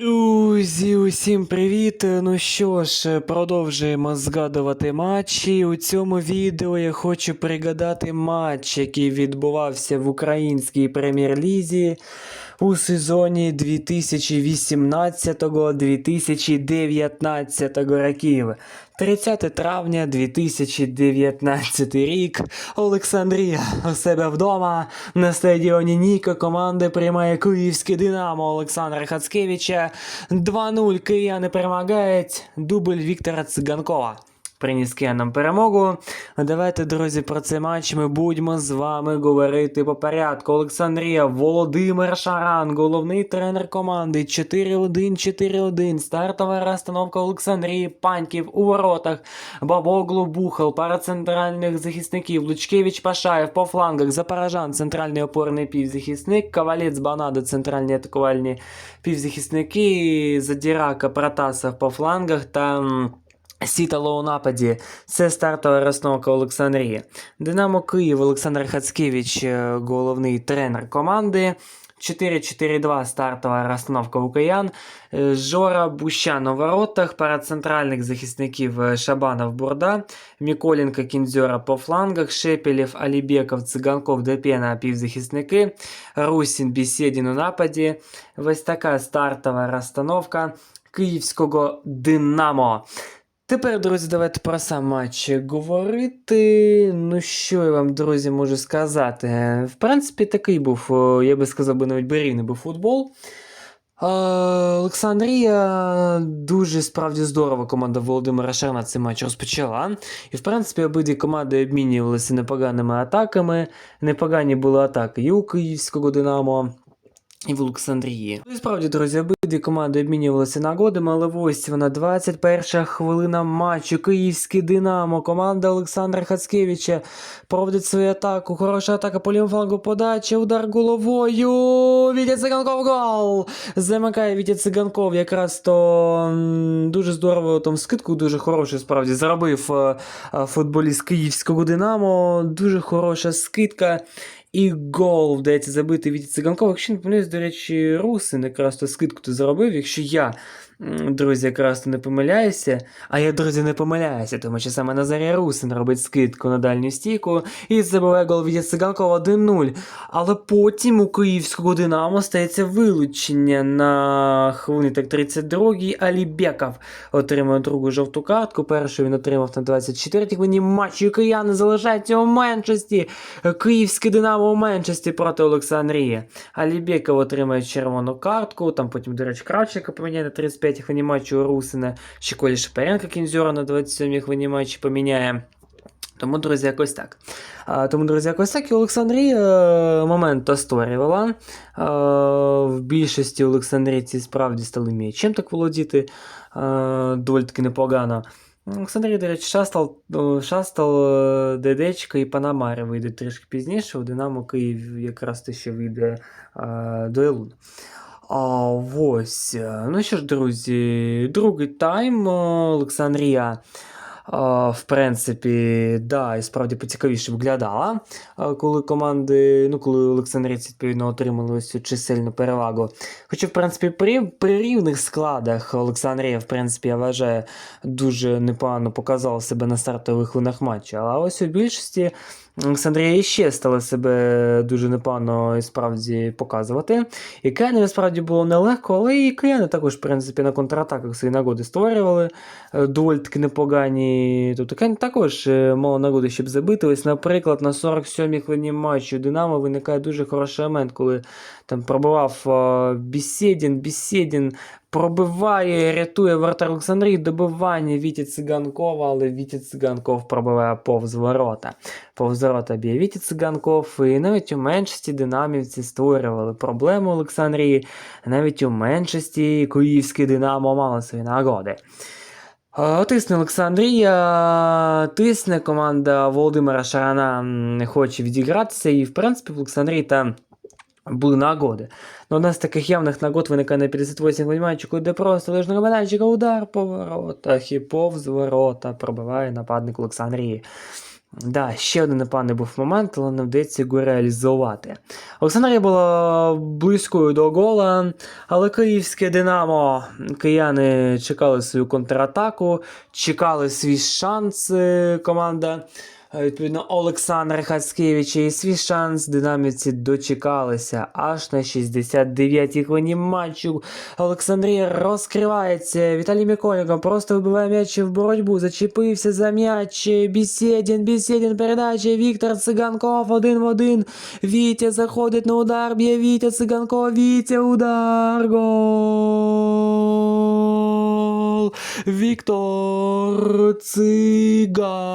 Друзі, усім привіт! Ну що ж, продовжуємо згадувати матчі. У цьому відео я хочу пригадати матч, який відбувався в українській прем'єр-лізі у сезоні 2018-2019 років. 30 травня 2019 рік. Олександрія у себе вдома на стадіоні Ніко команда приймає київське Динамо Олександра Хацкевича. 2-0 кияни перемагають. Дубль Віктора Циганкова. Приніс киянам перемогу. Давайте, друзі, про цей матч ми будемо з вами говорити по порядку. Олександрія, Володимир Шаран, головний тренер команди. 4-1, 4-1. Стартова розстановка Олександрії, Паньків у воротах. Бабоглу, Бухал, пара центральних захисників. Лучкевич, Пашаєв по флангах. Запорожан, центральний опорний півзахисник. Ковалець, Банада, центральні атакувальні півзахисники. Задірака, Протасов по флангах та... Сітало у нападі. Це стартова розстановка Олександрії. Динамо Київ, Олександр Хацкевич, е, головний тренер команди. 4-4-2 стартова розстановка у киян. Е, Жора Бущан у воротах, пара центральних захисників е, Шабанов Бурда, Міколенко Кінзьора по флангах, Шепелєв, Алібеков, Циганков, Депєна півзахисники, Русін, Бісєдін у нападі. Ось така стартова розстановка київського Динамо. Тепер, друзі, давайте про сам матч говорити. Ну, що я вам, друзі, можу сказати? В принципі, такий був, я би сказав, навіть би рівний був футбол. Е, Олександрія дуже справді здорово команда Володимира Шарна цей матч розпочала. І в принципі обидві команди обмінювалися непоганими атаками. Непогані були атаки і у Київського Динамо. І в Олександрії. Ну і справді, друзі, обидві команди обмінювалися нагодами, але ось вона 21 хвилина матчу. Київський Динамо. Команда Олександра Хацкевича проводить свою атаку. Хороша атака по лівому флангу подача. Удар головою. Вітя Циганков гол! Замикає Вітя Циганков. Якраз то дуже здорово там скидку, дуже хорошу справді заробив е, е, футболіст Київського Динамо. Дуже хороша скидка. І гол вдається забити від циганкова. Якщо не помиляюсь, до речі, Русин якраз то скидку ти заробив. Якщо я, друзі, якраз то не помиляюся, а я, друзі, не помиляюся, тому що саме Назарій Русин робить скидку на дальню стійку і забиває гол від циганкова 1-0. Але потім у київського Динамо стається вилучення на хвилині так 32-й. Алібеков отримує другу жовту картку. Першу він отримав на 24-й хвилині матчу. І кияни залишаються у меншості. Київське Динамо у меншості проти Олександрії. Алібеков отримає червону картку. Там потім, до речі, Кравченка поміняє на 35-й хвилині матчу Русина. Ще Колі Шепаренко Кінзьора на 27-й хвилині матчу поміняє. Тому, друзі, якось так. А, тому, друзі, якось так. І Олександрія е, момент то створювала. Е, в більшості Олександрійці справді стали м'ячем так володіти. Е, доволі таки непогано. Олександрія, до речі, Шастал, о, Шастал, е, Дедечко і Панамари вийде трішки пізніше. У Динамо Київ якраз те, що вийде е, до Елун. А, ось. е, Ну що ж, друзі, другий тайм. е, Олександрія. В принципі, да, і справді поцікавіше виглядала, коли команди, ну коли Олександрійці відповідно отримали ось цю чисельну перевагу. Хоча, в принципі, при, при рівних складах Олександрія, в принципі, я вважаю, дуже непогано показала себе на стартових хвилинах матчу. Але ось у більшості Олександрія ще стала себе дуже непогано і справді показувати. І Кияни насправді було нелегко, але і кияни також, в принципі, на контратаках свої нагоди створювали е, доволі таки непогані. Тобто також е, мало нагоди, щоб забити. Ось, наприклад, на 47-й хвилині матчу Динамо виникає дуже хороший момент, коли там пробивав Бісєдін, Бісєдін пробиває, рятує вратар Олександрії, добивання Віті Циганкова, але Віті Циганков пробиває повз ворота. Повз ворота б'є Віті Циганков, і навіть у меншості динамівці створювали проблеми Олександрії, навіть у меншості київське Динамо мало свої нагоди. Тисне Олександрія, тисне команда Володимира Шарана не хоче відігратися, і в принципі в Олександрії там були нагоди. Но одна з таких явних нагод виникає на 58 матчику, де просто лежного медальчика удар по воротах і повз ворота пробиває нападник Олександрії. Да, ще один непевний був момент, але не вдається його реалізувати. Олександрія була близькою до гола, але київське Динамо, кияни чекали свою контратаку, чекали свій шанс е, команда. Е, Відповідно, Олександр Хацкевич і свій шанс динаміці дочекалися аж на 69-й хвилині матчу. Олександрія розкривається. Віталій Міколенко просто вибиває м'яч в боротьбу. Зачепився за м'яч. Бісєдін, Бісєдін, передача. Віктор Циганков один в один. Вітя заходить на удар. Б'є Вітя Циганков. Вітя удар. Гол. Віктор Циганков.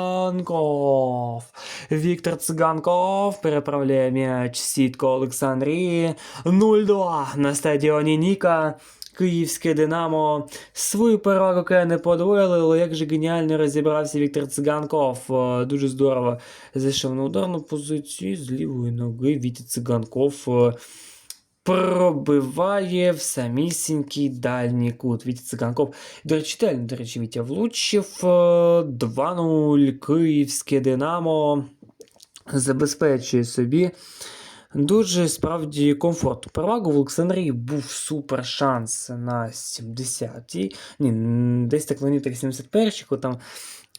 Віктор Циганков переправляє м'яч сітку Олександрії. 0-2 на стадіоні Ніка. Київське Динамо свою перевагу не подвоїли, але як же геніально розібрався Віктор Циганков. Е, Дуже здорово зайшов на ударну позицію з лівої ноги. Вітя Циганков е, пробиває в самісінький дальній кут. Вітя Циганков. До речі, дальний, до речі, Вітя влучив е, 2-0 Київське Динамо забезпечує собі дуже справді комфортну перевагу. В Олександрії був супер шанс на 70-й. Ні, десь так вони так 71-й, коли там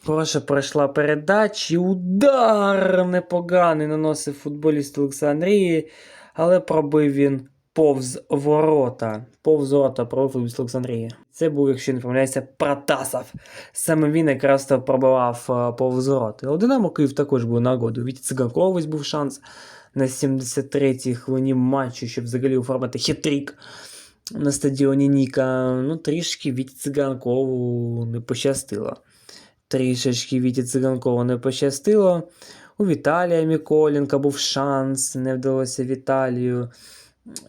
хороша пройшла передача. і Удар непоганий наносив футболіст Олександрії, але пробив він повз ворота. Повз ворота футболіст Олександрії. Це був, якщо не помиляюся, Протасов. Саме він якраз то пробивав е, повз ворота. У Київ також був нагоду. Від Циганкова був шанс на 73-й хвилині матчу, щоб взагалі оформити хитрік на стадіоні Ніка. Ну, трішки від Циганкову не пощастило. Трішечки Віті Циганкову не пощастило. У Віталія Міколенка був шанс, не вдалося Віталію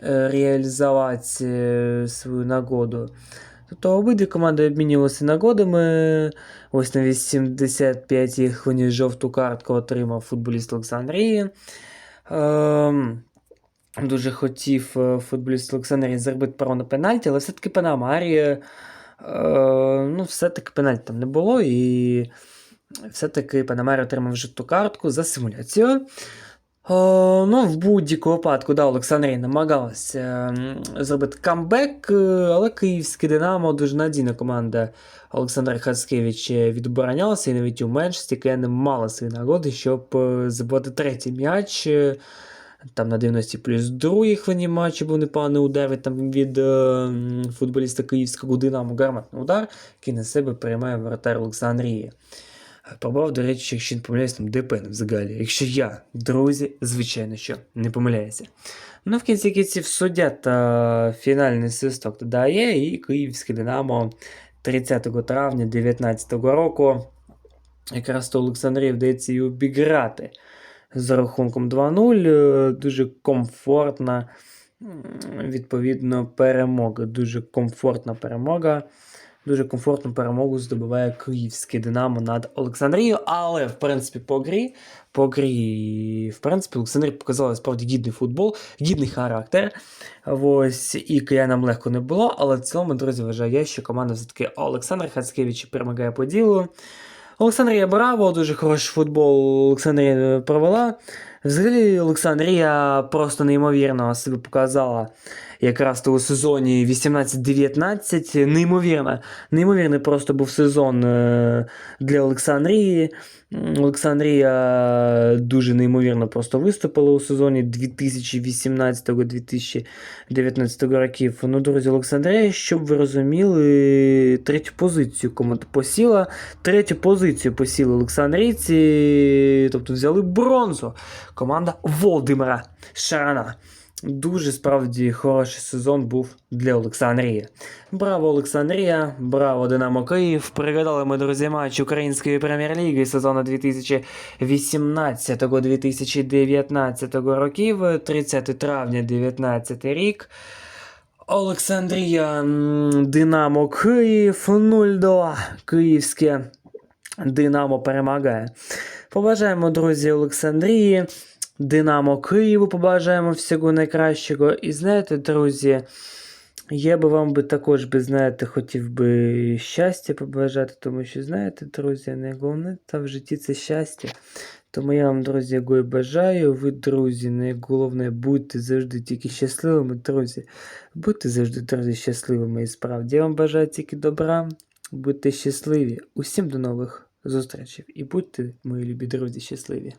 реалізувати е, свою нагоду. Тобто обидві команди обмінювалися нагодами. Ось на 85-й хвилині жовту картку отримав футболіст Олександрії. Ем, дуже хотів е, футболіст Олександрії зробити право на пенальті, але все-таки Панамарі, е, ну, все-таки пенальті там не було, і все-таки Панамарі отримав жовту картку за симуляцію. Е, ну, в будь-якому випадку, да, Олександрія намагалася м, зробити камбек, е, але київське Динамо дуже надійна команда Олександра Хацкевич відоборонялася, і навіть у меншості не мала свої нагоди, щоб е, забити третій м'яч. е, Там на 90 плюс другій хвилині матчу був непоганий удар там від е, футболіста київського Динамо гарматний удар, який на себе приймає воротар Олександрії. Пробував, до речі, якщо не помиляюсь, там ДПН взагалі. Якщо я, друзі, звичайно, що не помиляюся. Ну, в кінці кінців суддя та фінальний свисток додає, і Київське Динамо 30 травня 2019 року якраз то Олександрії вдається і обіграти з рахунком 2-0. Е, Дуже комфортна, відповідно, перемога. Дуже комфортна перемога. Дуже комфортну перемогу здобуває київське Динамо над Олександрією, але в принципі по грі, по грі, в принципі, Олександрія показала справді гідний футбол, гідний характер. Ось і киянам легко не було, але в цілому, друзі, вважаю я, що команда все-таки Олександр Хацкевич перемагає по ділу. Олександрія браво, дуже хороший футбол Олександрія провела. Взагалі, Олександрія просто неймовірно себе показала якраз то у сезоні 18-19. Неймовірно. Неймовірний просто був сезон е, для Олександрії. Олександрія дуже неймовірно просто виступила у сезоні 2018-2019 років. Ну, друзі, Олександрія, щоб ви розуміли, третю позицію команда посіла. Третю позицію посіли Олександрійці, тобто взяли бронзу. Команда Володимира Шарана. Дуже справді хороший сезон був для Олександрії. Браво, Олександрія! Браво, Динамо Київ! Пригадали ми, друзі, матч Української прем'єр-ліги сезону 2018-2019 років, 30 травня 2019 рік. Олександрія Динамо Київ 0-2. Київське Динамо перемагає. Побажаємо, друзі, Олександрії. Динамо Києву побажаємо всього найкращого. І знаєте, друзі, я би вам би також би, знаєте, хотів би щастя побажати, тому що, знаєте, друзі, найголовніше та в житті це щастя. Тому я вам, друзі, його бажаю. Ви, друзі, найголовне, будьте завжди тільки щасливими, друзі. Будьте завжди, друзі, щасливими і справді. Я вам бажаю тільки добра. Будьте щасливі. Усім до нових зустрічей. І будьте, мої любі друзі, щасливі.